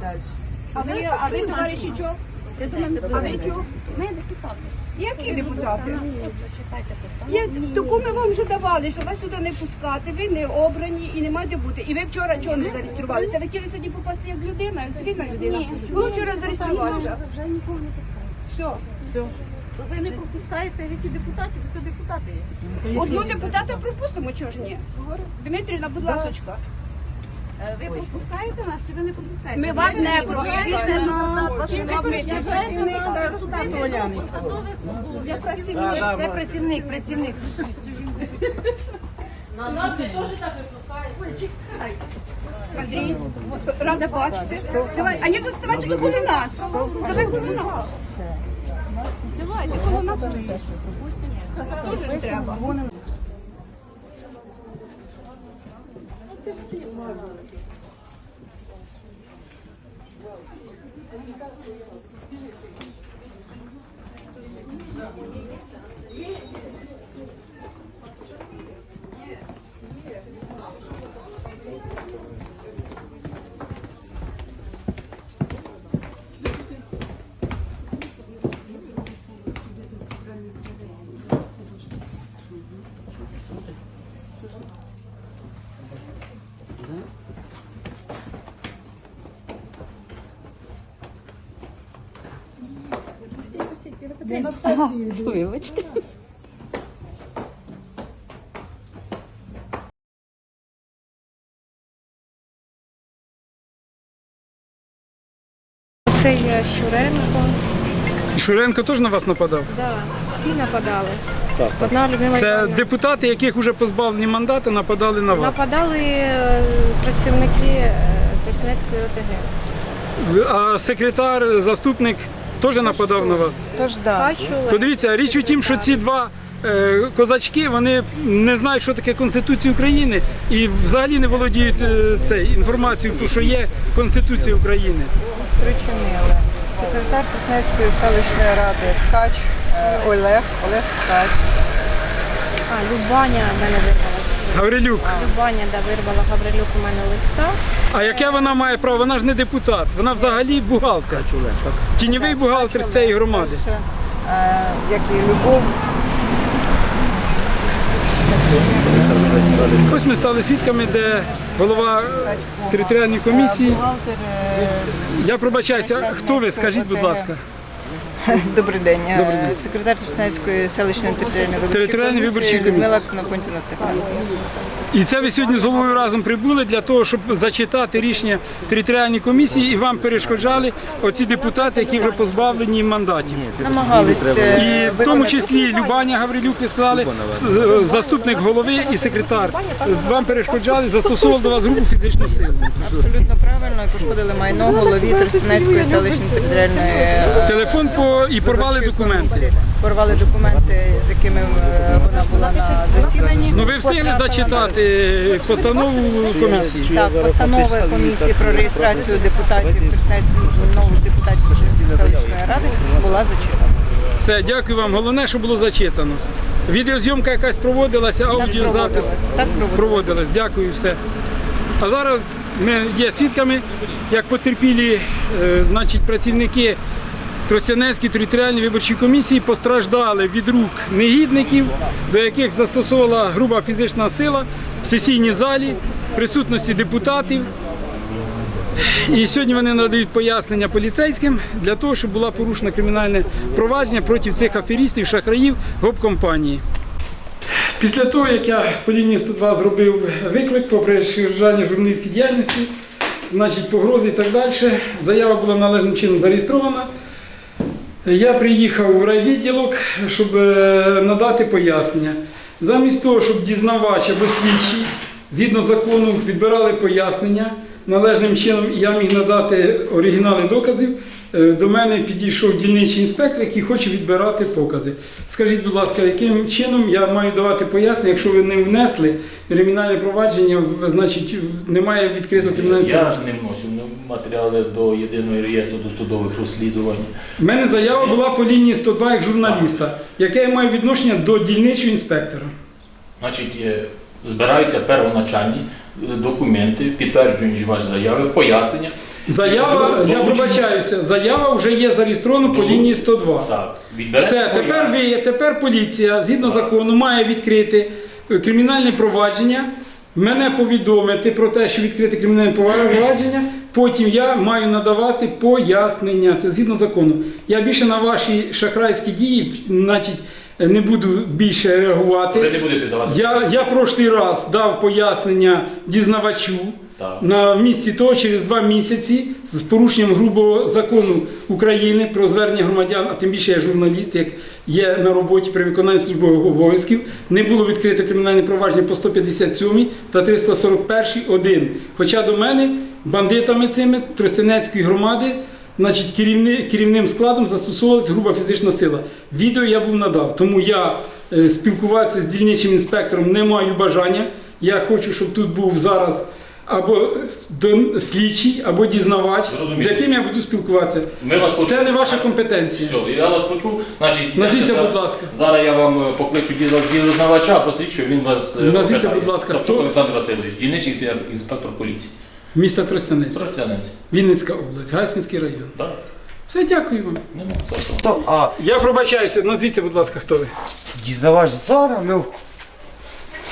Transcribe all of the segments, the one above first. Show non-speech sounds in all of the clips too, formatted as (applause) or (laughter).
Далі. А ви, а ви товариші чого? А ви чого? Ми депутати. Які депутати? Таку ми вам вже давали, що вас сюди не пускати, ви не обрані і не маєте бути. І ви вчора чого не зареєструвалися? Ви хотіли сьогодні попасти як людина, як цивільна людина? Було вчора зареєструватися. Вже нікого не пускають. Все. Ви не пропускаєте які депутатів, ви все депутати є. Одну депутата пропустимо, чого ж ні? Дмитрівна, будь ласочка. Е, Ви пропускаєте нас чи ви не пропускаєте? Ми вас не пропускаємо. Я працівник старостату Олянівського. Я працівник. Це працівник, працівник. Андрій, рада бачити. Давай, а ні, тут ставай тут коло нас. Ставай коло нас. Давайте коло нас терпи, мажу. Стоїш. Дуже ж треба. Вибачте. Це є Щуренко. Шуренко теж на вас нападав? Да, всі нападали. Одна Людмила Це Іванівна. депутати, яких вже позбавлені мандата, нападали на вас. нападали е, працівники е, Деснецької ОТГ. А секретар, заступник теж нападав на вас. Тож да. То дивіться, річ у тім, що ці два е, козачки вони не знають, що таке Конституція України, і взагалі не володіють е, цей інформацією, що є Конституція України. Спричинили. Секретар Деснецької селищної ради Ткач е, Олег, Олег Ткач. А, Любаня в мене вирвала. Гаврилюк. Любаня да, вирвала Гаврилюк у мене листа. А яке вона має право? Вона ж не депутат, вона взагалі бухгалтер. Тіньовий бухгалтер з цієї громади. Е, Як і Любов. Ось ми стали свідками, де голова територіальної комісії. Е, Я пробачаюся, хто ви? Скажіть, будь ласка. (laughs) Добрий день. Е, Добрий день. Секретар Деснецької селищної територіальної виборчої Територіальної виборчої комісії. Людмила Ксенофонтівна Стефанівна. І це ви сьогодні з головою разом прибули для того, щоб зачитати рішення територіальної комісії і вам перешкоджали оці депутати, які вже позбавлені мандатів. Намагалися І в тому числі Любаня Гаврилюк ви сказали, с- з- заступник голови і секретар. Вам перешкоджали, застосовували до вас грубу фізичну силу. абсолютно правильно пошкодили майно голові Тростянецької селищної територіальної е, Телефон по і порвали документи. порвали документи, з якими е, вона була на засіданні. Ну ви встигли зачитати постанову комісії. Так, постанови комісії про реєстрацію депутатів Тростянецької нових депутатів селищної ради була зачитана. Все, дякую вам. Головне, що було зачитано. Відеозйомка якась проводилася, аудіозапис проводилась. Дякую, все. А зараз ми є свідками, як потерпілі, е, значить, працівники Тростянецької територіальної виборчої комісії постраждали від рук негідників, до яких застосовувала груба фізична сила в сесійній залі, присутності депутатів. І сьогодні вони надають пояснення поліцейським для того, щоб була порушена кримінальне провадження проти цих аферістів, шахраїв гоп-компанії. Після того, як я по лінії 102 зробив виклик по перешкоджанню журналістській діяльності, значить погрози і так далі, заява була належним чином зареєстрована. Я приїхав в райвідділок, щоб е, надати пояснення. Замість того, щоб дізнавач або слідчий, згідно закону, відбирали пояснення належним чином, я міг надати оригінали доказів, до мене підійшов дільничий інспектор, який хоче відбирати покази. Скажіть, будь ласка, яким чином я маю давати пояснення, якщо ви не внесли кримінальне провадження, значить немає відкритого кримінального Я ж провадження? не вносив матеріали до єдиного реєстру досудових розслідувань. У мене заява була по лінії 102 як журналіста, яке я маю відношення до дільничого інспектора. Значить, е, збираються первоначальні е, документи, підтверджуючи ваші заяви, пояснення. Заява, я пробачаюся, заява вже є зареєстрована по лінії 102. Так, відберете Все, тепер ви, тепер поліція, згідно закону, має відкрити е, кримінальне провадження, мене повідомити про те, що відкрите кримінальне провадження, потім я маю надавати пояснення. Це згідно закону. Я більше на ваші шахрайські дії, значить, не буду більше реагувати. Ви не будете давати. Я, я прошлий раз дав пояснення дізнавачу. На місці того через два місяці з порушенням грубого закону України про звернення громадян, а тим більше я журналіст, як є на роботі при виконанні службових обов'язків. Не було відкрито кримінальне провадження по 157 та 341 1. Хоча до мене бандитами цими Тростянецької громади. Значить, керівни, керівним складом застосовувалася груба фізична сила. Відео я був надав, тому я е, спілкуватися з дільничим інспектором не маю бажання. Я хочу, щоб тут був зараз або до- слідчий, або дізнавач, з яким я буду спілкуватися. Ми вас. Це не ваша компетенція. Все, я вас почув. Значить, Назвіться, я- будь ласка. Зараз я вам е, покличу дізнавача, посвідчу, він вас. е, Назвіться, опитає. будь ласка, Савчук хто? Олександр Васильович, дільничий інспектор поліції. Місто Тростянець, Тростянець. Вінницька область, Гайсинський район. Так, Все, дякую вам. нема. Савчук. То, а Я пробачаюся, назвіться, будь ласка, хто ви. дізнавач зараз, ну,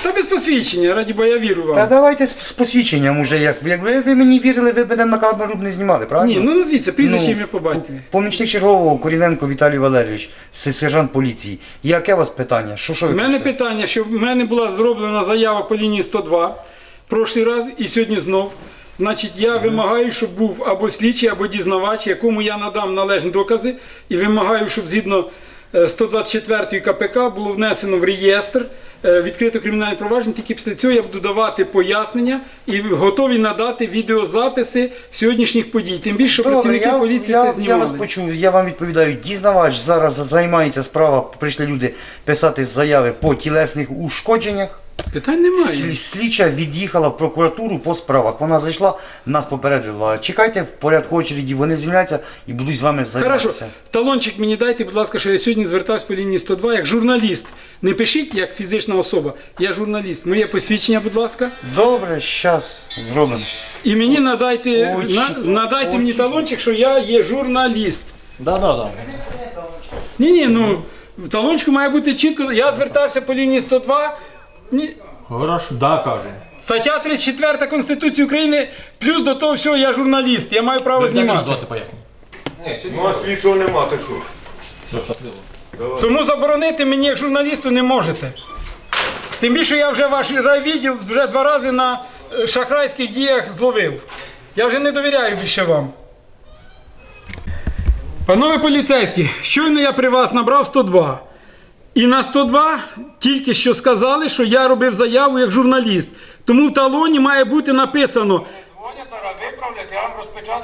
Та без посвідчення, раді бо я вірю та вам. давайте з, з посвідченням уже. Як, якби ви мені вірили, ви б мене на камеру б не знімали, правильно? Ні, ну назвіться, прізвище Ну, ім'я по батькові. Помічник чергового Коріненко Віталій Валерійович, се- сержант поліції. Яке у вас питання? Що, що ви У мене хочете? питання, що в мене була зроблена заява по лінії 102 прошлий раз і сьогодні знов. Значить, я вимагаю, щоб був або слідчий, або дізнавач, якому я надам належні докази, і вимагаю, щоб згідно 124 КПК було внесено в реєстр, е, відкрито кримінальне провадження. Тільки після цього я буду давати пояснення і готові надати відеозаписи сьогоднішніх подій. Тим більше, Добре, працівники я, поліції я, це я вас почув, я вам відповідаю. Дізнавач зараз займається справа, прийшли люди писати заяви по тілесних ушкодженнях. Питань немає. Слі- Слідча від'їхала в прокуратуру по справах. Вона зайшла, нас попередила. Чекайте в порядку очереді, вони звільняться і будуть з вами Хорошо, займатися. талончик мені дайте, будь ласка, що я сьогодні звертався по лінії 102 як журналіст. Не пишіть як фізична особа, я журналіст. Моє посвідчення, будь ласка. Добре, щас зробимо. І мені надайте, Очі, на, надайте мені талончик, що я є журналіст. Да, да, да. Ні, ні, ну в талончику має бути чітко. Я звертався по лінії 102. Ні, Хорошо, да, каже. стаття 34 Конституції України, плюс до того всього я журналіст. Я маю право знімати. Давайте поясню. Ну, а слідчого нема, то що? Все, щасливо. Тому заборонити мені як журналісту не можете. Тим більше я вже ваш райвідділ вже два рази на е, шахрайських діях зловив. Я вже не довіряю більше вам. Панове поліцейські, щойно я при вас набрав 102. І на 102 тільки що сказали, що я робив заяву як журналіст. Тому в талоні має бути написано.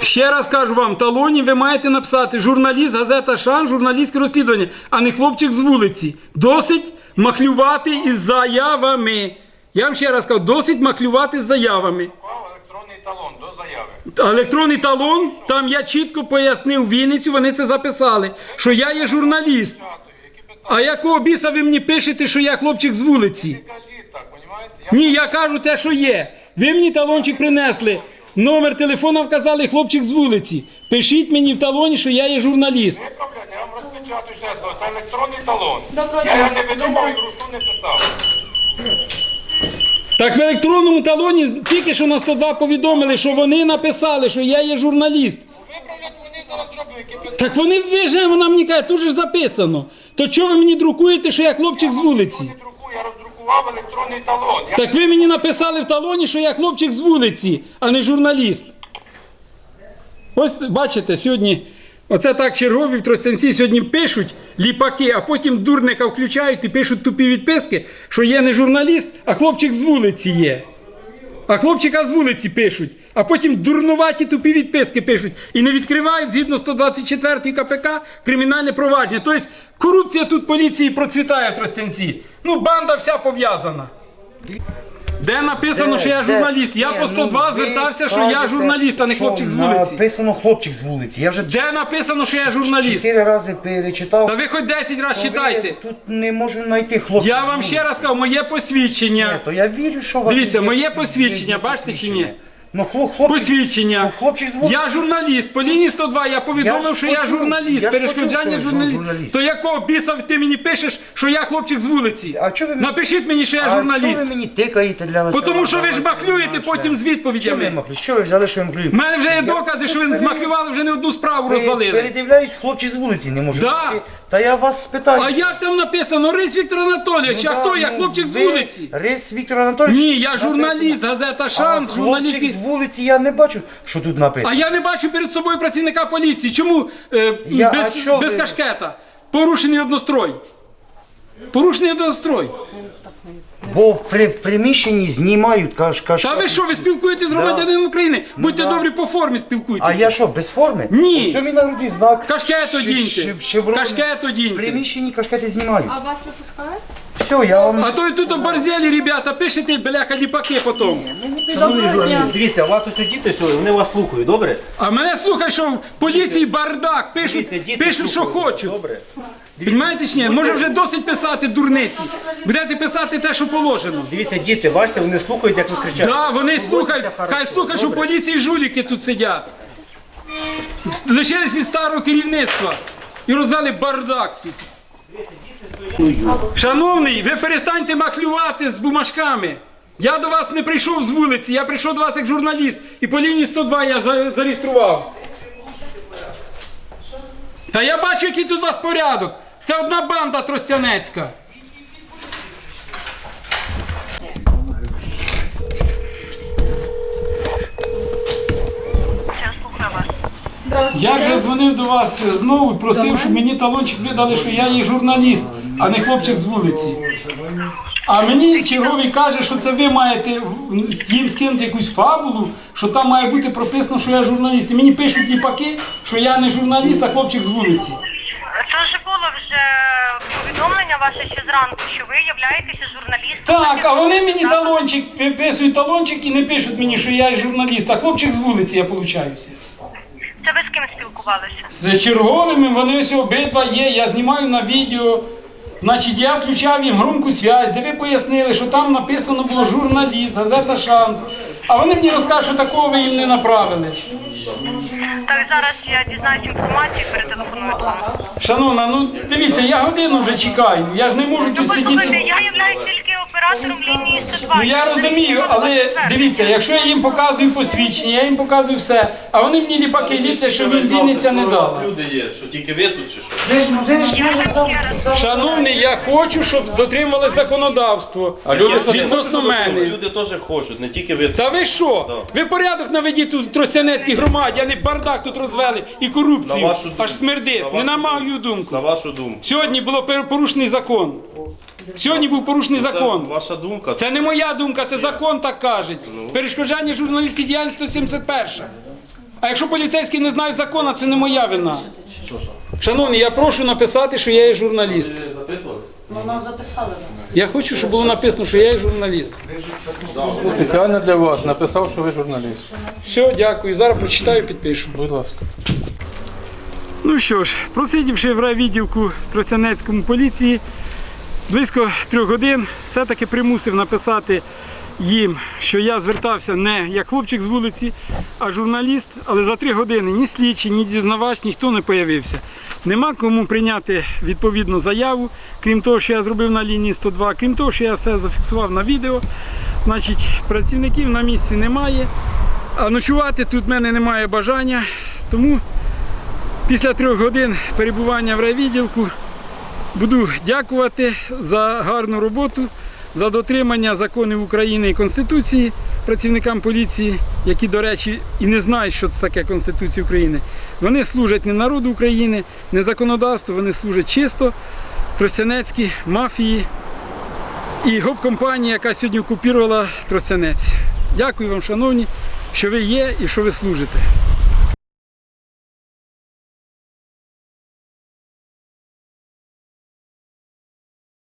Ще раз кажу вам, в талоні ви маєте написати журналіст, газета Шан, журналістське розслідування, а не хлопчик з вулиці. Досить махлювати із заявами. Я вам ще раз кажу, досить махлювати з заявами. Електронний талон до заяви. Електронний талон, там я чітко пояснив Вінницю, вони це записали, що я є журналіст. А якого біса ви мені пишете, що я хлопчик з вулиці? Кажіть так, понімаєте? Я Ні, я кажу те, що є. Ви мені талончик принесли. Номер телефона вказали хлопчик з вулиці. Пишіть мені в талоні, що я є журналіст. не проблема, я вам розпечатаю ще раз. Це електронний талон. Я його не видумав і вручну не писав. Так в електронному талоні тільки що на 102 повідомили, що вони написали, що я є журналіст. Виправлять вони зараз які. Так вони вже, вона мені каже, тут же ж записано. То чого ви мені друкуєте, що я хлопчик з вулиці? Не друкую, я роздрукував електронний талон. Я Так ви мені написали в талоні, що я хлопчик з вулиці, а не журналіст. Ось бачите, сьогодні, оце так чергові в Тростянці сьогодні пишуть ліпаки, а потім дурника включають і пишуть тупі відписки, що я не журналіст, а хлопчик з вулиці є. А хлопчика з вулиці пишуть, а потім дурнуваті тупі відписки пишуть і не відкривають згідно 124 КПК кримінальне провадження. Тобто корупція тут поліції процвітає в Тростянці. Ну, банда вся пов'язана. Де написано, що я журналіст? Я по 102 ну, звертався, що я журналіст, а не хлопчик з вулиці. Написано хлопчик з вулиці. Я вже Де написано, що я журналіст? чотири рази перечитав. Та ви хоч 10 разів читайте. Тут не можу знайти хлопця. Я вам ще раз кажу, моє посвідчення. Ні, то я вірю, що у Дивіться, є- моє посвідчення, бачите чи ні? Ну, хлоп, хлопчик, посвідчення. Ну, хлопчик з. Я журналіст. По лінії 102 я повідомив, Я ж що я почув, журналіст. я ж Перешкоджання почув, що журналіст. журналіст. То якого біса ти мені пишеш, що я хлопчик з вулиці? А чого ви мені- Напишіть мені, що я а журналіст. чого ви мені тикаєте для начала? Тому що ви ж Давайте, махлюєте наче. потім з Що ви відповідями. махлюєте? Що ви взяли, що я махлюю? У мене вже є докази, що ви змахлювали вже не одну справу розвалили. Передивляюсь, хлопчик з вулиці не може. Да. Та я вас спитаю. А як там написано? Рись Віктор Анатолійович, Ну а да, хто я? ну, Хлопчик з ви вулиці. Рис Віктор Анатолійович? Ні, я Написано. журналіст, газета А Шанс, хлопчик журналістський. з вулиці я не бачу, що тут написано. А я не бачу перед собою працівника поліції. Чому е, Я- без, що без ви- кашкета? Порушений однострой. Порушений однострой. Бо в, при, в приміщенні знімають каш, каш. Та ви що, ви спілкуєтесь з Да. громадянином України? Будьте да. добрі по формі спілкуйтеся. А я що, без форми? Ні. Ось мій нагрудний знак. Кашкет Шев- одіньте. шев- шеврони. Кашкет В одіньте. приміщенні кашкети знімають. А вас випускають? Все, я вам... А то і тут оборзелі, ребята, пишете, бляха, ліпаки потім. Шановний журналіст, дивіться, у вас ось діти сьогодні, вони вас слухають, добре? А мене слухай, що в поліції бардак, пишуть, Дивіться, діти пишуть що слухають, хочуть. Добре? Понимаєте чи ні? Може вже досить писати дурниці. Будете писати те, що положено. Дивіться, діти, бачите, вони слухають, як ви кричите. Да, вони слухають, хай слухають, що поліції жуліки тут сидять. Лишились від старого керівництва і розвели бардак тут. Шановний, ви перестаньте махлювати з бумажками. Я до вас не прийшов з вулиці, я прийшов до вас як журналіст. І по лінії 102 я зареєстрував. Та я бачу, який тут у вас порядок. Це одна банда тростянецька. Я вже дзвонив до вас знову, просив, щоб мені талончик видали, що я є журналіст, а не хлопчик з вулиці. А мені черговий каже, що це ви маєте їм скинути якусь фабулу, що там має бути прописано, що я журналіст. І мені пишуть ліпаки, що я не журналіст, а хлопчик з вулиці. Це вже було вже повідомлення ваше ще зранку, що ви являєтеся журналістом. Так, а вони мені талончик виписують талончик і не пишуть мені, що я журналіст, а хлопчик з вулиці я получаюся. Це ви з ким спілкувалися? З черговими вони ось обидва є. Я знімаю на відео. Значить, я включав їм громку связь, де ви пояснили, що там написано було журналіст, газета Шанс. А вони мені розкажуть, що такого ви їм не направили. Так зараз я дізнаюсь інформацію і перетелефоную вам. Шановна, ну дивіться, я годину вже чекаю. Я ж не можу Ну тут послухайте, сидіти. я являюсь тільки оператором лінії 102. Ну я розумію, але дивіться, якщо я їм показую посвідчення, я їм показую все, а вони мені ліпаки ліплять, що він Вінниця не дала. люди є, що тільки ви тут чи що? Шановний, я хочу, щоб дотримали законодавство А люди відносно мене. Люди теж хочуть, не тільки ви. Та ви що? Ви порядок наведіть тут в Тростянецькій громаді, а не бардак тут розвели і корупцію. Аж смердить. Не на мою думку. На вашу думку. Сьогодні було порушений закон. Сьогодні був порушений Це закон. ваша думка. Це не моя думка, це закон так каже. Ну. Перешкоджання журналістській діяльності 171. А якщо поліцейські не знають закону, це не моя вина. Шановні, я прошу написати, що я є журналіст. записувались? Я хочу, щоб було написано, що я є журналіст. Спеціально для вас написав, що ви журналіст. Все, дякую. Зараз прочитаю, підпишу. Будь ласка. Ну що ж, просидівши в райвідділку Тростянецькому поліції близько трьох годин, все-таки примусив написати їм, що я звертався не як хлопчик з вулиці, а журналіст, але за три години ні слідчий, ні дізнавач, ніхто не появився. Нема кому прийняти відповідну заяву, крім того, що я зробив на лінії 102, крім того, що я все зафіксував на відео. Значить, працівників на місці немає, а ночувати тут в мене немає бажання. Тому Після трьох годин перебування в райвідділку буду дякувати за гарну роботу, за дотримання законів України і Конституції працівникам поліції, які, до речі, і не знають, що це таке Конституція України. Вони служать не народу України, не законодавству, вони служать чисто Тростянецькій мафії і гоп-компанії, яка сьогодні окупувала Тростянець. Дякую вам, шановні, що ви є і що ви служите.